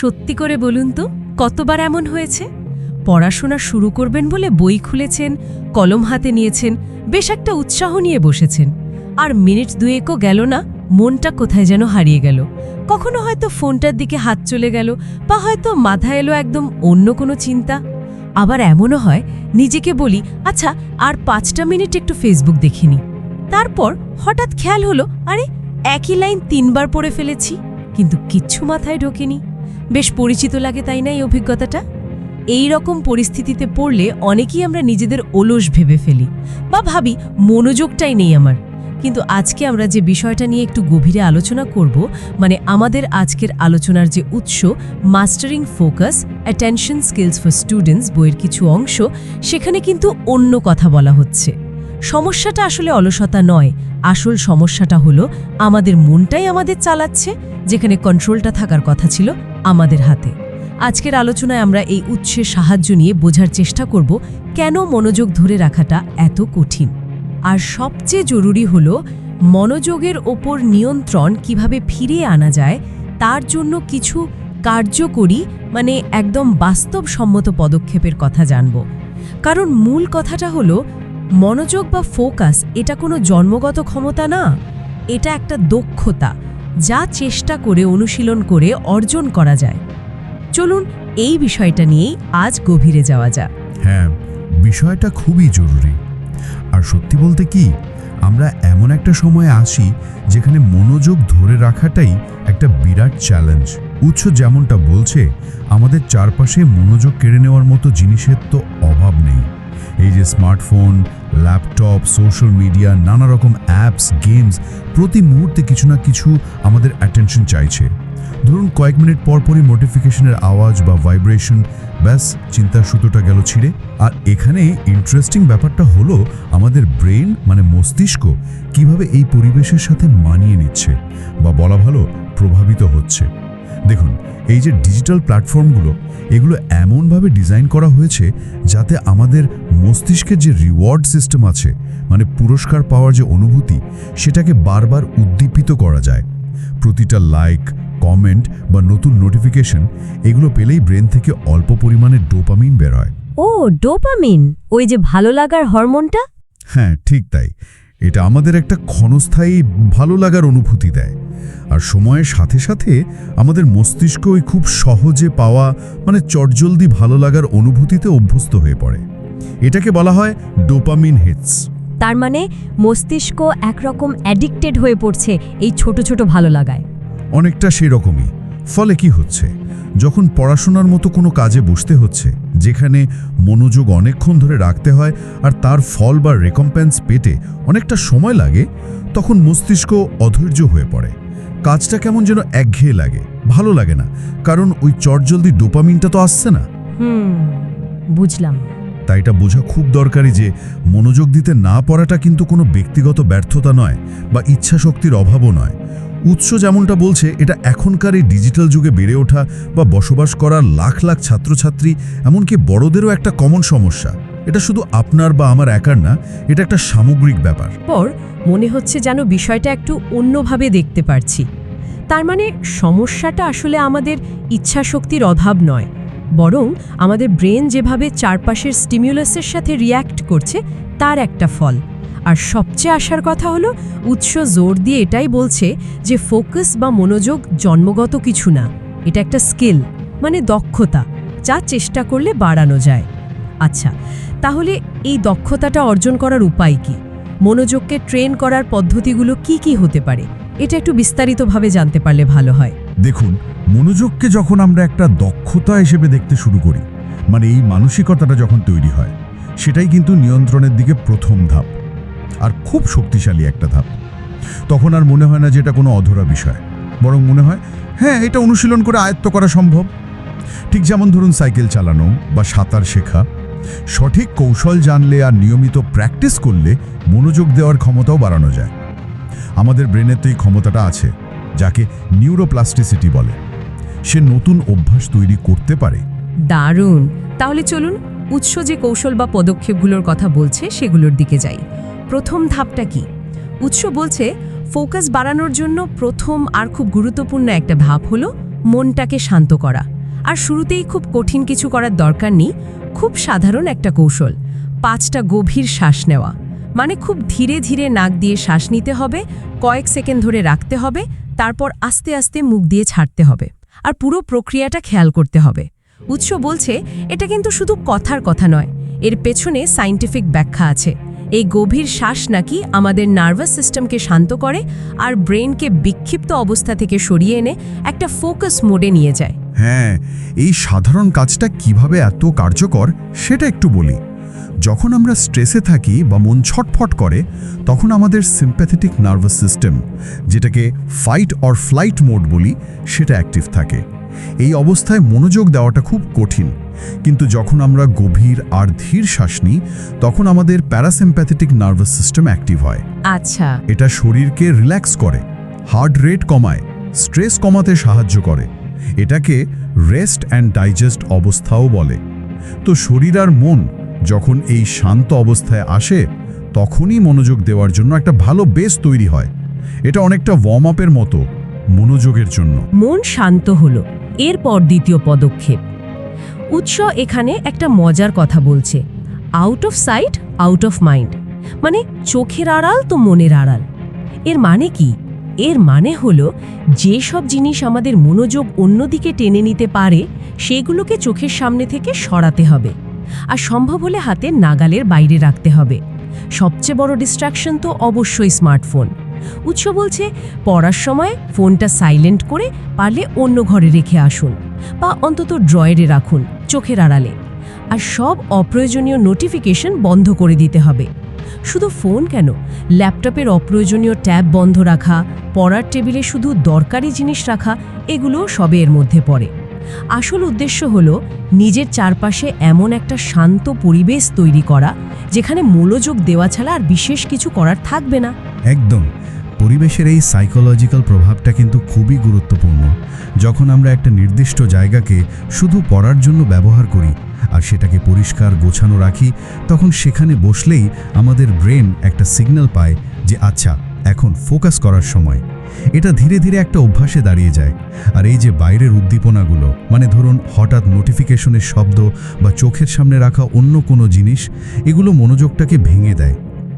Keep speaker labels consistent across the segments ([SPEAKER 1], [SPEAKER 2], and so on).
[SPEAKER 1] সত্যি করে বলুন তো, কতবার এমন হয়েছে? পড়াশোনা শুরু করবেন বলে বই খুলেছেন, কলম হাতে নিয়েছেন, বেশ একটা উৎসাহ নিয়ে বসেছেন। আর মিনিট দুয়েকও গেল না, মনটা কোথায় যেন হারিয়ে গেল। কখনো হয়তো ফোনটার দিকে হাত চলে গেল, বা হয়তো মাথা এলো একদম অন্য কোনো চিন্তা। আবার এমনও হয়, নিজেকে বলি আচ্ছা আর পাঁচটা মিনিট একটু ফেসবুক দেখিনি। তারপর হঠাৎ খেয়াল হলো, আরে, একই লাইন তিনবার পড়ে ফেলেছি। কিন্তু কিচ্ছু মাথায় ঢোকেনি। বেশ পরিচিত লাগে তাই না এই অভিজ্ঞতাটা? এই রকম পরিস্থিতিতে পড়লে অনেকেই আমরা নিজেদের অলস ভেবে ফেলি বা ভাবি, মনোযোগটাই নেই আমার। কিন্তু আজকে আমরা যে বিষয়টা নিয়ে একটু গভীরে আলোচনা করব মানে আমাদের আজকের আলোচনার যে উৎস mastering focus attention skills for students বইয়ের কিছু অংশ, সেখানে কিন্তু অন্য কথা বলা হচ্ছে। সমস্যাটা আসলে অলসতা নয়, আসল সমস্যাটা হলো আমাদের মনটাই আমাদের চালাচ্ছে যেখানে কন্ট্রোলটা থাকার কথা ছিল আমাদের হাতে। আজকের আলোচনায় আমরা এই উৎসের সাহায্য নিয়ে বোঝার চেষ্টা করব কেন মনোযোগ ধরে রাখাটা এত কঠিন। আর সবচেয়ে জরুরি হল মনোযোগের ওপর নিয়ন্ত্রণ কীভাবে ফিরিয়ে আনা যায়, তার জন্য কিছু কার্যকরী মানে একদম বাস্তবসম্মত পদক্ষেপের কথা জানব। কারণ মূল কথাটা হলো, মনোযোগ বা ফোকাস এটা কোনো জন্মগত ক্ষমতা না, এটা একটা দক্ষতা। যা চেষ্টা করে অনুশীলন করে অর্জন করা যায়। চলুন এই বিষয়টা নিয়েই আজ গভীরে যাওয়া যাক।
[SPEAKER 2] হ্যাঁ বিষয়টা খুবই জরুরি। আর সত্যি বলতে কি, আমরা এমন একটা সময়ে আসি যেখানে মনোযোগ ধরে রাখাটাই একটা বিরাট চ্যালেঞ্জ উৎস যেমনটা বলছে, আমাদের চারপাশে মনোযোগ কেড়ে নেওয়ার মতো জিনিসের তো অভাব নেই। এই যে স্মার্টফোন ল্যাপটপ সোশ্যাল মিডিয়া নানা রকম অ্যাপস গেমস প্রতি মুহূর্তে কিছু না কিছু আমাদের অ্যাটেনশন চাইছে। ধরুন কয়েক মিনিট পর পরই নোটিফিকেশনের আওয়াজ বা ভাইব্রেশন ব্যাস, চিন্তার সুতোটা গেল ছিঁড়ে। আর এখানে ইন্টারেস্টিং ব্যাপারটা হলো আমাদের ব্রেন মানে মস্তিষ্ক, কীভাবে এই পরিবেশের সাথে মানিয়ে নিচ্ছে বা বলা ভালো, প্রভাবিত হচ্ছে। দেখুন এই যে ডিজিটাল প্ল্যাটফর্মগুলো এগুলো এমনভাবে ডিজাইন করা হয়েছে যাতে আমাদের মস্তিষ্কের যে রিওয়ার্ড সিস্টেম আছে মানে পুরস্কার পাওয়ার যে অনুভূতি সেটাকে বারবার উদ্দীপিত করা যায়। প্রতিটা লাইক কমেন্ট বা নতুন নোটিফিকেশন এগুলো পেলেই ব্রেন থেকে অল্প পরিমাণে ডোপামিন বের হয়।
[SPEAKER 1] ও ডোপামিন ওই যে ভালো লাগার হরমোনটা
[SPEAKER 2] হ্যাঁ ঠিক তাই। এটা আমাদের একটা ক্ষণস্থায়ী ভালো লাগার অনুভূতি দেয়। আর সময়ের সাথে সাথে আমাদের মস্তিষ্ক ওই খুব সহজে পাওয়া মানে চটজলদি ভালো লাগার অনুভূতিতে অভ্যস্ত হয়ে পড়ে। এটাকে বলা হয় ডোপামিন হিটস।
[SPEAKER 1] তার মানে মস্তিষ্ক একরকম অ্যাডিক্টেড হয়ে পড়ছে এই ছোট ছোট ভালো লাগায়।
[SPEAKER 2] অনেকটা সেরকমই। ফলে কি হচ্ছে? যখন পড়াশোনার মতো কোনো কাজে বসতে হচ্ছে যেখানে মনোযোগ অনেকক্ষণ ধরে রাখতে হয় আর তার ফল বা রেকম্পেন্স পেতে অনেকটা সময় লাগে তখন মস্তিষ্ক অধৈর্য হয়ে পড়ে। কাজটা কেমন যেন একঘেয়ে লাগে ভালো লাগে না কারণ ওই চটজলদি ডোপামিনটা তো আসছে না।
[SPEAKER 1] হুম বুঝলাম।
[SPEAKER 2] তাই এটা বোঝা খুব দরকারি যে মনোযোগ দিতে না পড়াটা কিন্তু কোনো ব্যক্তিগত ব্যর্থতা নয় বা ইচ্ছাশক্তির অভাবও নয়। উৎস যেমনটা বলছে, এটা এখনকার এই ডিজিটাল যুগে বেড়ে ওঠা বা বসবাস করা লাখ লাখ ছাত্রছাত্রী, এমনকি বড়দেরও একটা কমন সমস্যা। এটা শুধু আপনার বা আমার একার না, এটা একটা সামগ্রিক ব্যাপার।
[SPEAKER 1] পর মনে হচ্ছে যেন বিষয়টা একটু অন্যভাবে দেখতে পারছি। তার মানে সমস্যাটা আসলে আমাদের ইচ্ছাশক্তির অভাব নয়, বরং আমাদের ব্রেন যেভাবে চারপাশের স্টিমিউলাসের সাথে রিয়্যাক্ট করছে, তার একটা ফল। আর সবচেয়ে আসার কথা হলো, উৎস জোর দিয়ে এটাই বলছে যে ফোকাস বা মনোযোগ জন্মগত কিছু না। এটা একটা স্কিল মানে দক্ষতা, যা চেষ্টা করলে বাড়ানো যায়। আচ্ছা তাহলে এই দক্ষতাটা অর্জন করার উপায় কি? মনোযোগকে ট্রেন করার পদ্ধতিগুলো কি কি হতে পারে? এটা একটু বিস্তারিতভাবে জানতে পারলে ভালো হয়।
[SPEAKER 2] দেখুন, মনোযোগকে যখন আমরা একটা দক্ষতা হিসেবে দেখতে শুরু করি মানে এই মানসিকতাটা যখন তৈরি হয়, সেটাই কিন্তু নিয়ন্ত্রণের দিকে প্রথম ধাপ। আর খুব শক্তিশালী একটা ধাপ। তখন আর মনে হয় না যে এটা কোনো অধরা বিষয়। বরং মনে হয় হ্যাঁ এটা অনুশীলন করে আয়ত্ত করা সম্ভব। ঠিক যেমন ধরুন সাইকেল চালানো বা সাঁতার শেখা। সঠিক কৌশল জানলে আর নিয়মিত প্র্যাকটিস করলে মনোযোগ দেওয়ার ক্ষমতাও বাড়ানো যায়। আমাদের ব্রেনের তো এই ক্ষমতাটা আছে, যাকে নিউরোপ্লাস্টিসিটি বলে। সে নতুন অভ্যাস তৈরি করতে পারে।
[SPEAKER 1] দারুণ! তাহলে চলুন, উৎস যে কৌশল বা পদক্ষেপগুলোর কথা বলছে সেগুলোর দিকে যাই। প্রথম ধাপটা কি? উৎস বলছে, ফোকাস বাড়ানোর জন্য প্রথম আর খুব গুরুত্বপূর্ণ একটা ধাপ হলো মনটাকে শান্ত করা। আর শুরুতেই খুব কঠিন কিছু করার দরকার নেই, খুব সাধারণ একটা কৌশল, পাঁচটা গভীর শ্বাস নেওয়া। মানে খুব ধীরে ধীরে নাক দিয়ে শ্বাস নিতে হবে, কয়েক সেকেন্ড ধরে রাখতে হবে, তারপর আস্তে আস্তে মুখ দিয়ে ছাড়তে হবে। আর পুরো প্রক্রিয়াটা খেয়াল করতে হবে। উৎস বলছে, এটা কিন্তু শুধু কথার কথা নয়, এর পেছনে সাইন্টিফিক ব্যাখ্যা আছে। এই গভীর শ্বাস নাকি আমাদের নার্ভাস সিস্টেমকে শান্ত করে আর ব্রেনকে বিক্ষিপ্ত অবস্থা থেকে সরিয়ে এনে একটা ফোকাস মোডে নিয়ে যায়।
[SPEAKER 2] হ্যাঁ এই সাধারণ কাজটা কীভাবে এত কার্যকর সেটা একটু বলি। যখন আমরা স্ট্রেসে থাকি বা মন ছটফট করে, তখন আমাদের সিম্প্যাথেটিক নার্ভাস সিস্টেম যেটাকে ফাইট অর ফ্লাইট মোড বলি, সেটা অ্যাক্টিভ থাকে। এই অবস্থায় মনোযোগ দেওয়াটা খুব কঠিন। কিন্তু যখন আমরা গভীর আর ধীর শ্বাস নিই তখন আমাদের প্যারাসিম্প্যাথেটিক নার্ভাস সিস্টেম অ্যাক্টিভ হয়।
[SPEAKER 1] আচ্ছা।
[SPEAKER 2] এটা শরীরকে রিল্যাক্স করে হার্ট রেট কমায় স্ট্রেস কমাতে সাহায্য করে। এটাকে রেস্ট অ্যান্ড ডাইজেস্ট অবস্থাও বলে। তো শরীর আর মন যখন এই শান্ত অবস্থায় আসে তখনই মনোযোগ দেওয়ার জন্য একটা ভালো বেস তৈরি হয়। এটা অনেকটা ওয়ার্ম আপের মতো। মনোযোগের জন্য।
[SPEAKER 1] মন শান্ত হলো। এরপর দ্বিতীয় পদক্ষেপ। উৎস এখানে একটা মজার কথা বলছে। Out of sight out of mind মানে চোখের আড়াল তো মনের আড়াল। এর মানে কি? এর মানে হলো যে সব জিনিস আমাদের মনোযোগ অন্যদিকে টেনে নিতে পারে, সেগুলোকে চোখের সামনে থেকে সরাতে হবে। আর সম্ভব হলে হাতে নাগালের বাইরে রাখতে হবে। সবচেয়ে বড় ডিস্ট্রাকশন তো অবশ্যই স্মার্টফোন উৎস বলছে, পড়ার সময় ফোনটা সাইলেন্ট করে পারলে অন্য ঘরে রেখে আসুন বা অন্তত ড্রয়ারে রাখুন চোখের আড়ালে। আর সব অপ্রয়োজনীয় নোটিফিকেশন বন্ধ করে দিতে হবে। শুধু ফোন কেন? ল্যাপটপের অপ্রয়োজনীয় ট্যাব বন্ধ রাখা, পড়ার টেবিলে শুধু দরকারি জিনিস রাখা, এগুলো সবে এর মধ্যে পড়ে। আসল উদ্দেশ্য হল নিজের চারপাশে এমন একটা শান্ত পরিবেশ তৈরি করা, যেখানে মনোযোগ দেওয়া ছাড়া আর বিশেষ কিছু করার থাকবে না।
[SPEAKER 2] একদম। পরিবেশের এই সাইকোলজিক্যাল প্রভাবটা কিন্তু খুবই গুরুত্বপূর্ণ। যখন আমরা একটা নির্দিষ্ট জায়গাকে শুধু পড়ার জন্য ব্যবহার করি আর সেটাকে পরিষ্কার গোছানো রাখি, তখন সেখানে বসলেই আমাদের ব্রেন একটা সিগন্যাল পায় যে আচ্ছা এখন ফোকাস করার সময়। এটা ধীরে ধীরে একটা অভ্যাসে দাঁড়িয়ে যায়। আর এই যে বাইরের উদ্দীপনাগুলো মানে ধরুন হঠাৎ নোটিফিকেশনের শব্দ বা চোখের সামনে রাখা অন্য কোনো জিনিস, এগুলো মনোযোগটাকে ভেঙে দেয়।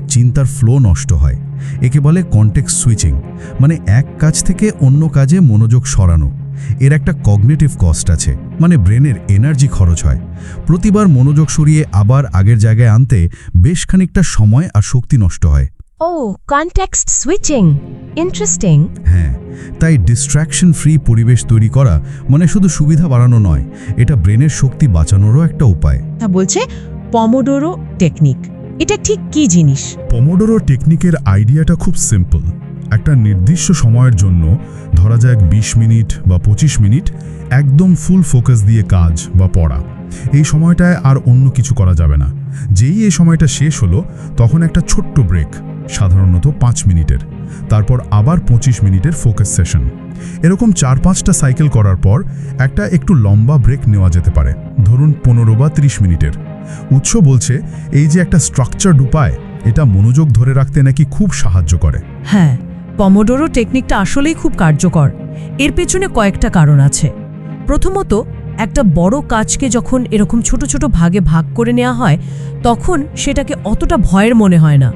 [SPEAKER 2] চিন্তার ফ্লো নষ্ট হয়। একে বলে কন্টেক্স সুইচিং মানে এক কাজ থেকে অন্য কাজে মনোযোগ সরানো। এর একটা কগনেটিভ কস্ট আছে মানে ব্রেনের এনার্জি খরচ হয়। প্রতিবার মনোযোগ সরিয়ে আবার আগের জায়গায় আনতে বেশ খানিকটা সময় আর শক্তি নষ্ট হয়।
[SPEAKER 1] ও কনটেক্সট সুইচিং ইন্টারেস্টিং
[SPEAKER 2] হ্যাঁ তাই ডিস্ট্র্যাকশন ফ্রি পরিবেশ তৈরি করা মানে শুধু সুবিধা বাড়ানো নয় এটা ব্রেনের শক্তি বাঁচানোরও একটা উপায়।
[SPEAKER 3] তা বলছে পমোডোরো টেকনিক এটা ঠিক কি জিনিস?
[SPEAKER 4] পমোডোরো টেকনিকের আইডিয়াটা খুব সিম্পল একটা নির্দিষ্ট সময়ের জন্য ধরা যাক ২০ মিনিট বা ২৫ মিনিট একদম ফুল ফোকাস দিয়ে কাজ বা পড়া। এই সময়টায় আর অন্য কিছু করা যাবে না। যেই এই সময়টা শেষ হলো, তখন একটা ছোট্ট ব্রেক সাধারণত পাঁচ মিনিটের। তারপর আবার ২৫ মিনিটের ফোকাস সেশন এরকম চার পাঁচটা সাইকেল করার পর একটা একটু লম্বা ব্রেক নেওয়া যেতে পারে। ধরুন পনেরো বা ৩০ মিনিটের। উৎস বলছে, এই যে একটা স্ট্রাকচার উপায়, এটা মনোযোগ ধরে রাখতে নাকি খুব সাহায্য করে।
[SPEAKER 3] হ্যাঁ পমোডোরো টেকনিকটা আসলেই খুব কার্যকর। এর পেছনে কয়েকটা কারণ আছে। প্রথমত, একটা বড় কাজকে যখন এরকম ছোট ছোট ভাগে ভাগ করে নেওয়া হয়, তখন সেটাকে অতটা ভয়ের মনে হয় না।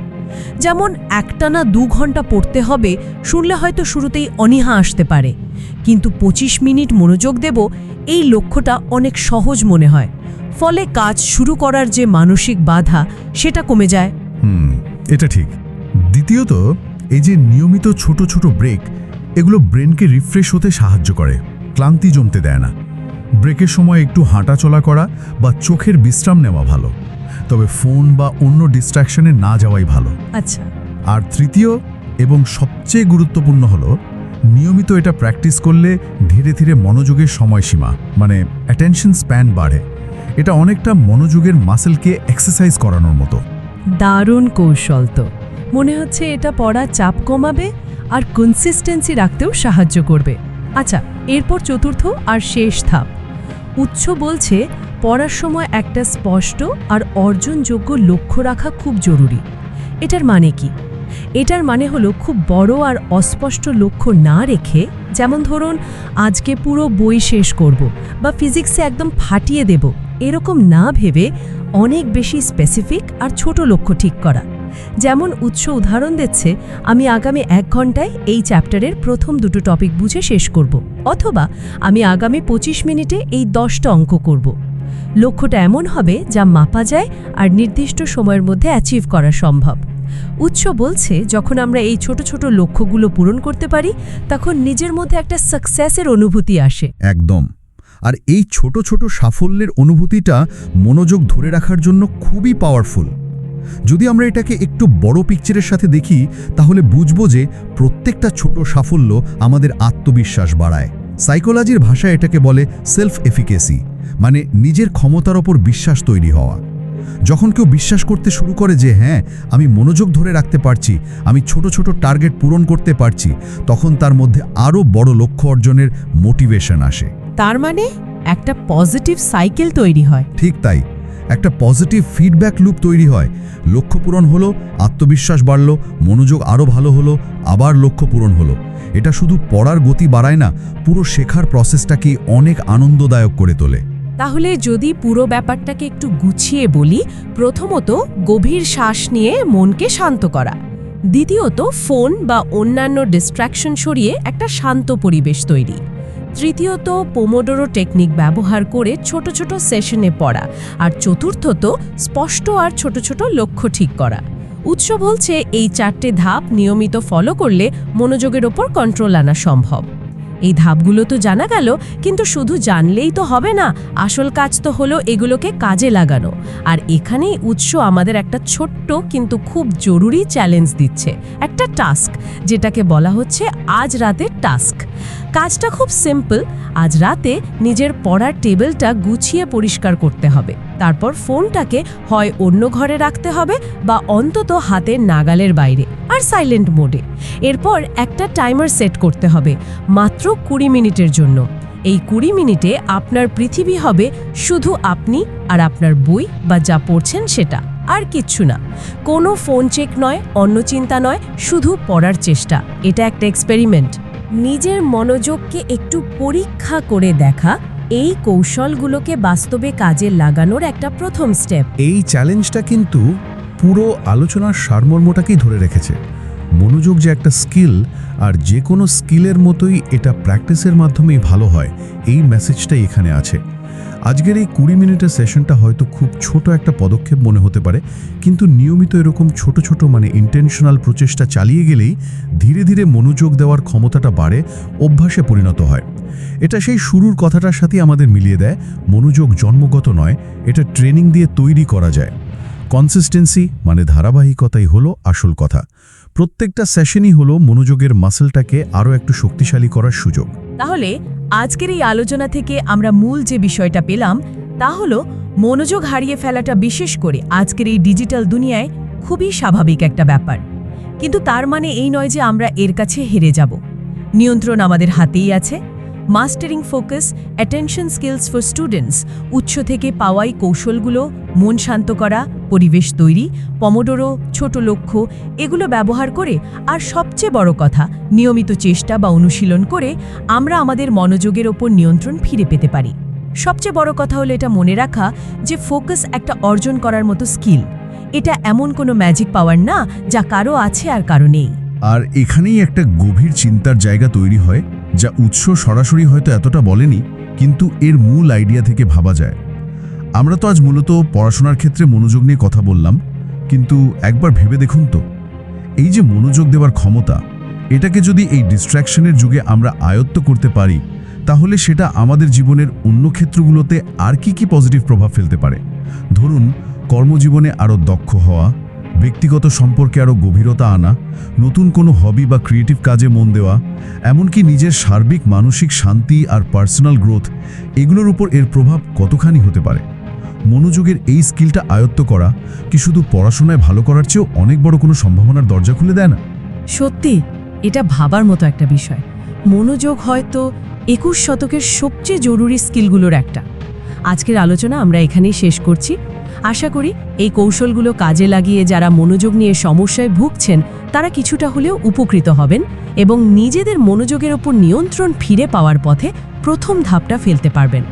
[SPEAKER 3] যেমন একটানা দু ঘণ্টা পড়তে হবে, শুনলে হয়তো শুরুতেই অনীহা আসতে পারে। কিন্তু ২৫ মিনিট মনোযোগ দেব, এই লক্ষ্যটা অনেক সহজ মনে হয়। ফলে কাজ শুরু করার যে মানসিক বাধা, সেটা কমে যায়।
[SPEAKER 4] হুম, এটা ঠিক। দ্বিতীয়ত, এই যে নিয়মিত ছোট ছোট ব্রেক, এগুলো ব্রেনকে রিফ্রেশ হতে সাহায্য করে, ক্লান্তি জমতে দেয় না। ব্রেকের সময় একটু হাঁটাচলা করা বা চোখের বিশ্রাম নেওয়া ভালো। তবে ফোন বা অন্য ডিস্ট্র্যাকশনে না যাওয়াই ভালো।
[SPEAKER 3] আচ্ছা।
[SPEAKER 4] আর তৃতীয় এবং সবচেয়ে গুরুত্বপূর্ণ হলো নিয়মিত এটা প্র্যাকটিস করলে ধীরে ধীরে মনোযোগের সময়সীমা মানে অ্যাটেনশন স্প্যান বাড়ে। এটা অনেকটা মনোযোগের মাসেলকে এক্সারসাইজ করানোর মতো।
[SPEAKER 3] দারুণ কৌশল তো। মনে হচ্ছে এটা পড়া চাপ কমাবে আর কনসিস্টেন্সি রাখতেও সাহায্য করবে। আচ্ছা এরপর চতুর্থ আর শেষ ধাপ। উৎস বলছে পড়ার সময় একটা স্পষ্ট আর অর্জনযোগ্য লক্ষ্য রাখা খুব জরুরি। এটার মানে কি? এটার মানে হলো খুব বড় আর অস্পষ্ট লক্ষ্য না রেখে,
[SPEAKER 1] যেমন ধরুন, আজকে পুরো বই শেষ করব বা ফিজিক্সে একদম ফাটিয়ে দেব, এরকম না ভেবে অনেক বেশি স্পেসিফিক আর ছোট লক্ষ্য ঠিক করা। যেমন উৎস উদাহরণ দিচ্ছে, আমি আগামী এক ঘন্টায় এই চ্যাপ্টারের প্রথম দুটো টপিক বুঝে শেষ করব, অথবা আমি আগামী পঁচিশ মিনিটে এই দশটা অঙ্ক করব। লক্ষ্যটা এমন হবে যা মাপা যায় আর নির্দিষ্ট সময়ের মধ্যে অ্যাচিভ করা সম্ভব। উৎস বলছে, যখন আমরা এই ছোট ছোট লক্ষ্যগুলো পূরণ করতে পারি, তখন নিজের মধ্যে একটা সাকসেসের অনুভূতি আসে।
[SPEAKER 5] একদম। আর এই ছোট ছোট সাফল্যের অনুভূতিটা মনোযোগ ধরে রাখার জন্য খুবই পাওয়ারফুল যদি আমরা এটাকে একটু বড় পিকচারের সাথে দেখি, তাহলে বুঝব যে প্রত্যেকটা ছোট সাফল্য আমাদের আত্মবিশ্বাস বাড়ায়। সাইকোলজির ভাষায় এটাকে বলে সেলফ এফিকেসি মানে নিজের ক্ষমতার ওপর বিশ্বাস তৈরি হওয়া। যখন কেউ বিশ্বাস করতে শুরু করে যে হ্যাঁ আমি মনোযোগ ধরে রাখতে পারছি আমি ছোট ছোট টার্গেট পূরণ করতে পারছি তখন তার মধ্যে আরও বড় লক্ষ্য অর্জনের মোটিভেশন আসে।
[SPEAKER 1] তার মানে একটা পজিটিভ সাইকেল তৈরি হয়।
[SPEAKER 5] ঠিক তাই। একটা পজিটিভ ফিডব্যাক লুপ তৈরি হয়। লক্ষ্য পূরণ হলো আত্মবিশ্বাস বাড়ল মনোযোগ আরও ভালো হলো আবার লক্ষ্য পূরণ হলো। এটা শুধু পড়ার গতি বাড়ায় না পুরো শেখার প্রসেসটাকেই অনেক আনন্দদায়ক করে তোলে।
[SPEAKER 6] তাহলে যদি পুরো ব্যাপারটাকে একটু গুছিয়ে বলি, প্রথমত গভীর শ্বাস নিয়ে মনকে শান্ত করা। দ্বিতীয়ত ফোন বা অন্যান্য ডিস্ট্র্যাকশন সরিয়ে একটা শান্ত পরিবেশ তৈরি। তৃতীয়ত পোমোডোরো টেকনিক ব্যবহার করে ছোট ছোট সেশনে পড়া। আর চতুর্থত স্পষ্ট আর ছোট ছোট লক্ষ্য ঠিক করা। উৎস বলছে এই চারটে ধাপ নিয়মিত ফলো করলে মনোযোগের ওপর কন্ট্রোল আনা সম্ভব। এই ধাপগুলো তো জানা গেল, কিন্তু শুধু জানলেই তো হবে না, আসল কাজ তো হলো এগুলোকে কাজে লাগানো। আর এখানেই উৎস আমাদের একটা ছোট্ট কিন্তু খুব জরুরি চ্যালেঞ্জ দিচ্ছে। একটা টাস্ক যেটাকে বলা হচ্ছে আজ রাতের টাস্ক কাজটা খুব সিম্পল আজ রাতে নিজের পড়ার টেবিলটা গুছিয়ে পরিষ্কার করতে হবে। তারপর ফোনটাকে হয় অন্য ঘরে রাখতে হবে বা অন্তত হাতের নাগালের বাইরে আর সাইলেন্ট মোডে এরপর একটা টাইমার সেট করতে হবে, মাত্র কুড়ি মিনিটের জন্য। এই কুড়ি মিনিটে আপনার পৃথিবী হবে শুধু আপনি আর আপনার বই বা যা পড়ছেন সেটা, আর কিচ্ছু না। কোনো ফোন চেক নয়, অন্য চিন্তা নয়, শুধু পড়ার চেষ্টা। এটা একটা এক্সপেরিমেন্ট নিজের মনোযোগকে একটু পরীক্ষা করে দেখা এই কৌশলগুলোকে বাস্তবে কাজে লাগানোর একটা প্রথম স্টেপ
[SPEAKER 2] এই চ্যালেঞ্জটা কিন্তু পুরো আলোচনার সারমর্মটাকেই ধরে রেখেছে। মনোযোগ যে একটা স্কিল, আর যে কোনো স্কিলের মতোই এটা প্র্যাকটিসের মাধ্যমেই ভালো হয়। এই মেসেজটাই এখানে আছে। আজকের এই কুড়ি মিনিটের সেশনটা হয়তো খুব ছোট একটা পদক্ষেপ মনে হতে পারে, কিন্তু নিয়মিত এরকম ছোট ছোট মানে ইন্টেনশনাল প্রচেষ্টা চালিয়ে গেলেই ধীরে ধীরে মনোযোগ দেওয়ার ক্ষমতাটা বাড়ে, অভ্যাসে পরিণত হয়। এটা সেই শুরুর কথাটার সাথে আমাদের মিলিয়ে দেয়, মনোযোগ জন্মগত নয়, এটা ট্রেনিং দিয়ে তৈরি করা যায়। কনসিস্টেন্সি মানে ধারাবাহিকতাই হলো আসল কথা। প্রত্যেকটা সেশনই হলো মনোযোগের মাসেলটাকে আরও একটু শক্তিশালী করার সুযোগ।
[SPEAKER 1] তাহলে, আজকের এই আলোচনা থেকে আমরা মূল যে বিষয়টা পেলাম, তা হলো মনোযোগ হারিয়ে ফেলাটা বিশেষ করে আজকের এই ডিজিটাল দুনিয়ায় খুবই স্বাভাবিক একটা ব্যাপার। কিন্তু তার মানে এই নয় যে আমরা এর কাছে হেরে যাব। নিয়ন্ত্রণ আমাদের হাতেই আছে mastering focus attention skills for students উৎস থেকে পাওয়াই কৌশলগুলো, মন শান্ত করা, পরিবেশ তৈরি পমোডোরো ছোট লক্ষ্য, এগুলো ব্যবহার করে আর সবচেয়ে বড় কথা, নিয়মিত চেষ্টা বা অনুশীলন করে আমরা আমাদের মনোযোগের ওপর নিয়ন্ত্রণ ফিরে পেতে পারি। সবচেয়ে বড় কথা হলো এটা মনে রাখা যে ফোকাস একটা অর্জন করার মতো স্কিল। এটা এমন কোনো ম্যাজিক পাওয়ার না যা কারও আছে আর কারও নেই।
[SPEAKER 2] আর এখানেই একটা গভীর চিন্তার জায়গা তৈরি হয়, যা উৎস সরাসরি হয়তো এতটা বলেনি, কিন্তু এর মূল আইডিয়া থেকে ভাবা যায়। আমরা তো আজ মূলত পড়াশোনার ক্ষেত্রে মনোযোগ নিয়ে কথা বললাম, কিন্তু একবার ভেবে দেখুন তো। এই যে মনোযোগ দেওয়ার ক্ষমতা, এটাকে যদি এই ডিস্ট্র্যাকশনের যুগে আমরা আয়ত্ত করতে পারি, তাহলে সেটা আমাদের জীবনের অন্য ক্ষেত্রগুলোতে আর কি কি পজিটিভ প্রভাব ফেলতে পারে? ধরুন, কর্মজীবনে আরও দক্ষ হওয়া ব্যক্তিগত সম্পর্কে আরও গভীরতা আনা, নতুন কোনো হবি বা ক্রিয়েটিভ কাজে মন দেওয়া, এমনকি নিজের সার্বিক মানসিক শান্তি আর পার্সোনাল গ্রোথ এগুলোর উপর এর প্রভাব কতখানি হতে পারে? মনোযোগের এই স্কিলটা আয়ত্ত করা কি শুধু পড়াশোনায় ভালো করার চেয়েও অনেক বড় কোনো সম্ভাবনার দরজা খুলে দেয় না?
[SPEAKER 1] সত্যি, এটা ভাবার মতো একটা বিষয়। মনোযোগ হয়তো একুশ শতকের সবচেয়ে জরুরি স্কিলগুলোর একটা। আজকের আলোচনা আমরা এখানেই শেষ করছি। আশা করি এই কৌশলগুলো কাজে লাগিয়ে যারা মনোযোগ নিয়ে সমস্যায় ভুগছেন, তারা কিছুটা হলেও উপকৃত হবেন এবং নিজেদের মনোযোগের ওপর নিয়ন্ত্রণ ফিরে পাওয়ার পথে প্রথম ধাপটা ফেলতে পারবেন।